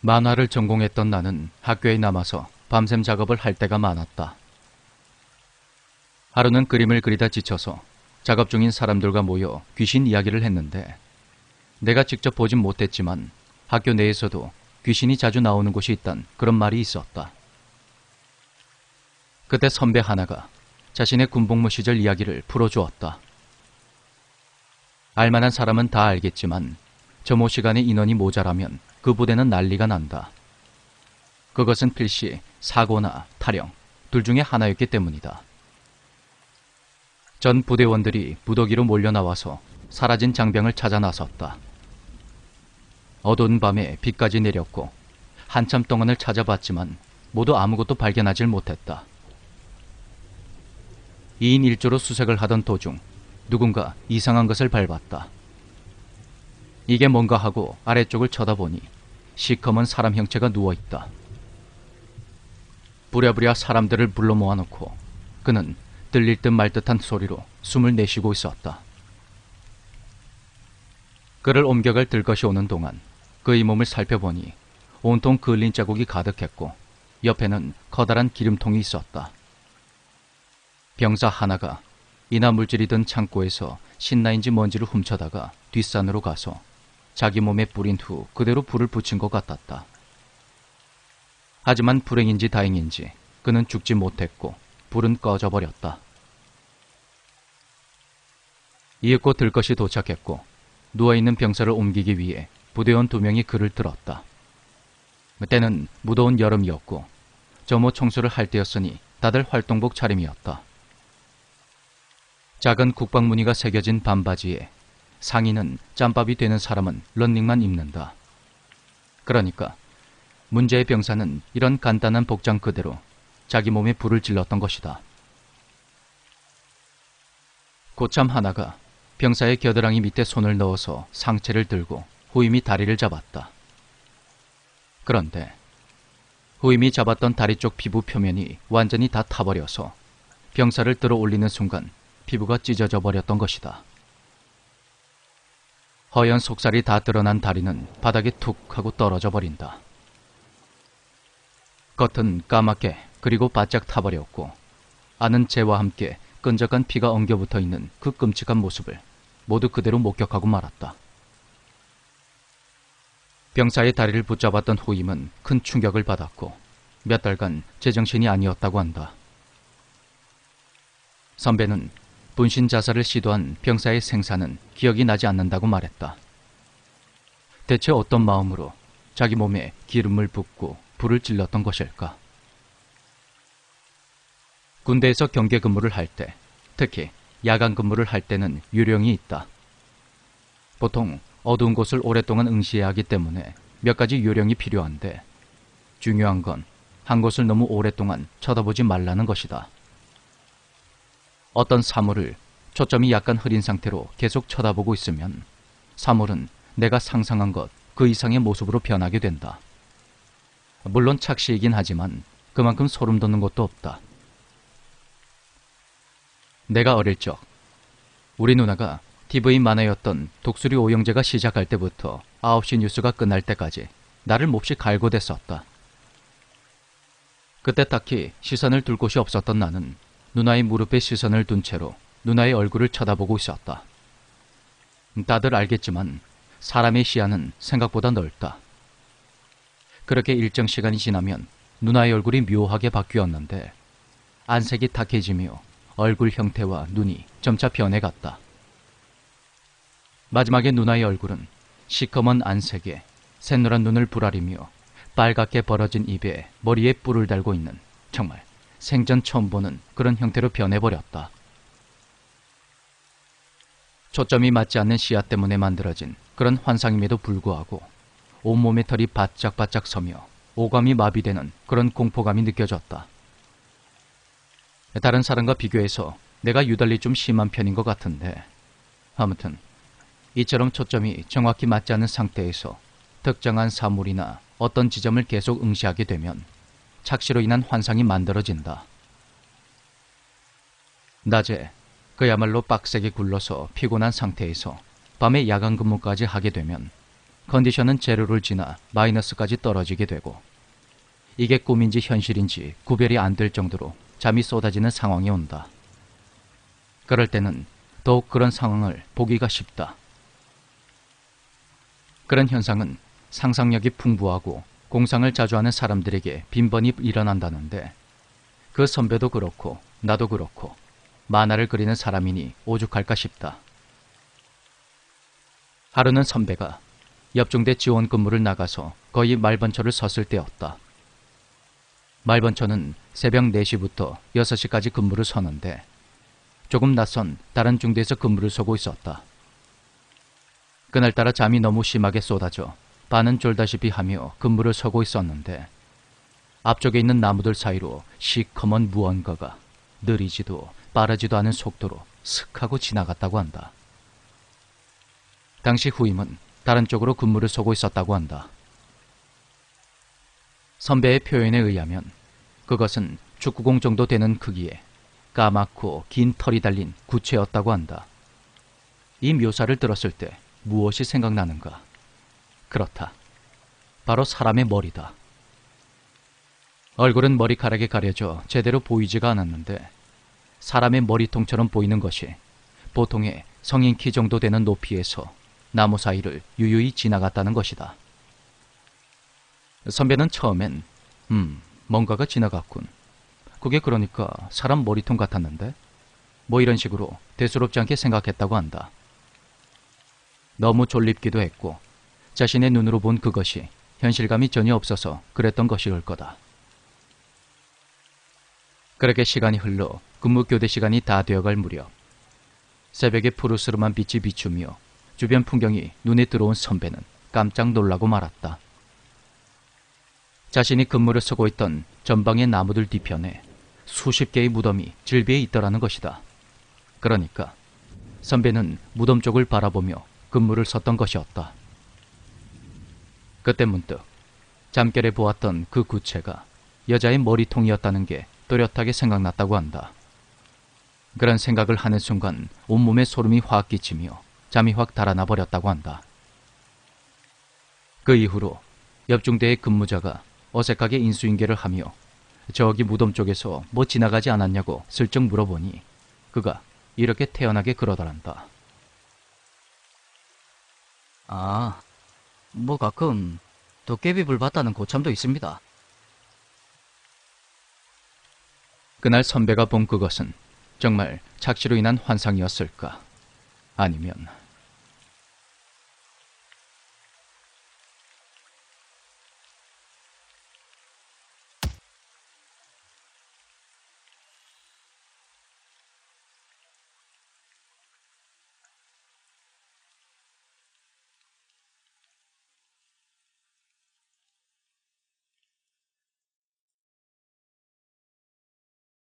만화를 전공했던 나는 학교에 남아서 밤샘 작업을 할 때가 많았다. 하루는 그림을 그리다 지쳐서 작업 중인 사람들과 모여 귀신 이야기를 했는데 내가 직접 보진 못했지만 학교 내에서도 귀신이 자주 나오는 곳이 있단 그런 말이 있었다. 그때 선배 하나가 자신의 군복무 시절 이야기를 풀어주었다. 알만한 사람은 다 알겠지만 점호 시간에 인원이 모자라면 그 부대는 난리가 난다. 그것은 필시 사고나 탈영 둘 중에 하나였기 때문이다. 전 부대원들이 무더기로 몰려 나와서 사라진 장병을 찾아 나섰다. 어두운 밤에 비까지 내렸고 한참 동안을 찾아봤지만 모두 아무것도 발견하질 못했다. 2인 1조로 수색을 하던 도중 누군가 이상한 것을 밟았다. 이게 뭔가 하고 아래쪽을 쳐다보니 시커먼 사람 형체가 누워있다. 부랴부랴 사람들을 불러 모아놓고 그는 들릴 듯 말 듯한 소리로 숨을 내쉬고 있었다. 그를 옮겨갈 들것이 오는 동안 그의 몸을 살펴보니 온통 그을린 자국이 가득했고 옆에는 커다란 기름통이 있었다. 병사 하나가 이나 물질이 든 창고에서 신나인지 뭔지를 훔쳐다가 뒷산으로 가서 자기 몸에 뿌린 후 그대로 불을 붙인 것 같았다. 하지만 불행인지 다행인지 그는 죽지 못했고 불은 꺼져버렸다. 이윽고 들 것이 도착했고 누워있는 병사를 옮기기 위해 부대원 두 명이 그를 들었다. 때는 무더운 여름이었고 점호 청소를 할 때였으니 다들 활동복 차림이었다. 작은 국방무늬가 새겨진 반바지에 상의는 짬밥이 되는 사람은 런닝만 입는다. 그러니까 문제의 병사는 이런 간단한 복장 그대로 자기 몸에 불을 질렀던 것이다. 고참 하나가 병사의 겨드랑이 밑에 손을 넣어서 상체를 들고 후임이 다리를 잡았다. 그런데 후임이 잡았던 다리 쪽 피부 표면이 완전히 다 타버려서 병사를 들어 올리는 순간 피부가 찢어져 버렸던 것이다. 허연 속살이 다 드러난 다리는 바닥에 툭 하고 떨어져 버린다. 겉은 까맣게 그리고 바짝 타버렸고 아는 재와 함께 끈적한 피가 엉겨붙어 있는 그 끔찍한 모습을 모두 그대로 목격하고 말았다. 병사의 다리를 붙잡았던 후임은 큰 충격을 받았고 몇 달간 제정신이 아니었다고 한다. 선배는 분신 자살을 시도한 병사의 생사는 기억이 나지 않는다고 말했다. 대체 어떤 마음으로 자기 몸에 기름을 붓고 불을 질렀던 것일까? 군대에서 경계 근무를 할 때, 특히 야간 근무를 할 때는 유령이 있다. 보통 어두운 곳을 오랫동안 응시해야 하기 때문에 몇 가지 요령이 필요한데 중요한 건 한 곳을 너무 오랫동안 쳐다보지 말라는 것이다. 어떤 사물을 초점이 약간 흐린 상태로 계속 쳐다보고 있으면 사물은 내가 상상한 것 그 이상의 모습으로 변하게 된다. 물론 착시이긴 하지만 그만큼 소름 돋는 것도 없다. 내가 어릴 적 우리 누나가 TV 만화였던 독수리 오영재가 시작할 때부터 9시 뉴스가 끝날 때까지 나를 몹시 갈고댔었다. 그때 딱히 시선을 둘 곳이 없었던 나는 누나의 무릎에 시선을 둔 채로 누나의 얼굴을 쳐다보고 있었다. 다들 알겠지만 사람의 시야는 생각보다 넓다. 그렇게 일정 시간이 지나면 누나의 얼굴이 묘하게 바뀌었는데 안색이 탁해지며 얼굴 형태와 눈이 점차 변해갔다. 마지막에 누나의 얼굴은 시커먼 안색에 샛노란 눈을 부라리며 빨갛게 벌어진 입에 머리에 뿔을 달고 있는 정말 생전 처음 보는 그런 형태로 변해버렸다. 초점이 맞지 않는 시야 때문에 만들어진 그런 환상임에도 불구하고 온몸의 털이 바짝바짝 서며 오감이 마비되는 그런 공포감이 느껴졌다. 다른 사람과 비교해서 내가 유달리 좀 심한 편인 것 같은데 아무튼 이처럼 초점이 정확히 맞지 않는 상태에서 특정한 사물이나 어떤 지점을 계속 응시하게 되면 착시로 인한 환상이 만들어진다. 낮에 그야말로 빡세게 굴러서 피곤한 상태에서 밤에 야간 근무까지 하게 되면 컨디션은 제로를 지나 마이너스까지 떨어지게 되고 이게 꿈인지 현실인지 구별이 안 될 정도로 잠이 쏟아지는 상황이 온다. 그럴 때는 더욱 그런 상황을 보기가 쉽다. 그런 현상은 상상력이 풍부하고 공상을 자주 하는 사람들에게 빈번히 일어난다는데 그 선배도 그렇고 나도 그렇고 만화를 그리는 사람이니 오죽할까 싶다. 하루는 선배가 옆중대 지원 근무를 나가서 거의 말번처를 섰을 때였다. 말번처는 새벽 4시부터 6시까지 근무를 서는데 조금 낯선 다른 중대에서 근무를 서고 있었다. 그날따라 잠이 너무 심하게 쏟아져 반은 졸다시피 하며 근무를 서고 있었는데 앞쪽에 있는 나무들 사이로 시커먼 무언가가 느리지도 빠르지도 않은 속도로 슥 하고 지나갔다고 한다. 당시 후임은 다른 쪽으로 근무를 서고 있었다고 한다. 선배의 표현에 의하면 그것은 축구공 정도 되는 크기에 까맣고 긴 털이 달린 구체였다고 한다. 이 묘사를 들었을 때 무엇이 생각나는가? 그렇다. 바로 사람의 머리다. 얼굴은 머리카락에 가려져 제대로 보이지가 않았는데 사람의 머리통처럼 보이는 것이 보통의 성인 키 정도 되는 높이에서 나무 사이를 유유히 지나갔다는 것이다. 선배는 처음엔 음 뭔가가 지나갔군. 그게 그러니까 사람 머리통 같았는데 뭐 이런 식으로 대수롭지 않게 생각했다고 한다. 너무 졸립기도 했고 자신의 눈으로 본 그것이 현실감이 전혀 없어서 그랬던 것이올 거다. 그렇게 시간이 흘러 근무 교대 시간이 다 되어갈 무렵 새벽의 푸르스름한 빛이 비추며 주변 풍경이 눈에 들어온 선배는 깜짝 놀라고 말았다. 자신이 근무를 서고 있던 전방의 나무들 뒤편에 수십 개의 무덤이 질비해 있더라는 것이다. 그러니까 선배는 무덤 쪽을 바라보며 근무를 섰던 것이었다. 그때 문득 잠결에 보았던 그 구체가 여자의 머리통이었다는 게 또렷하게 생각났다고 한다. 그런 생각을 하는 순간 온몸에 소름이 확 끼치며 잠이 확 달아나 버렸다고 한다. 그 이후로 옆중대의 근무자가 어색하게 인수인계를 하며 저기 무덤 쪽에서 뭐 지나가지 않았냐고 슬쩍 물어보니 그가 이렇게 태연하게 그러더란다. 아, 뭐 가끔 도깨비 불 봤다는 고참도 있습니다. 그날 선배가 본 그것은 정말 착시로 인한 환상이었을까? 아니면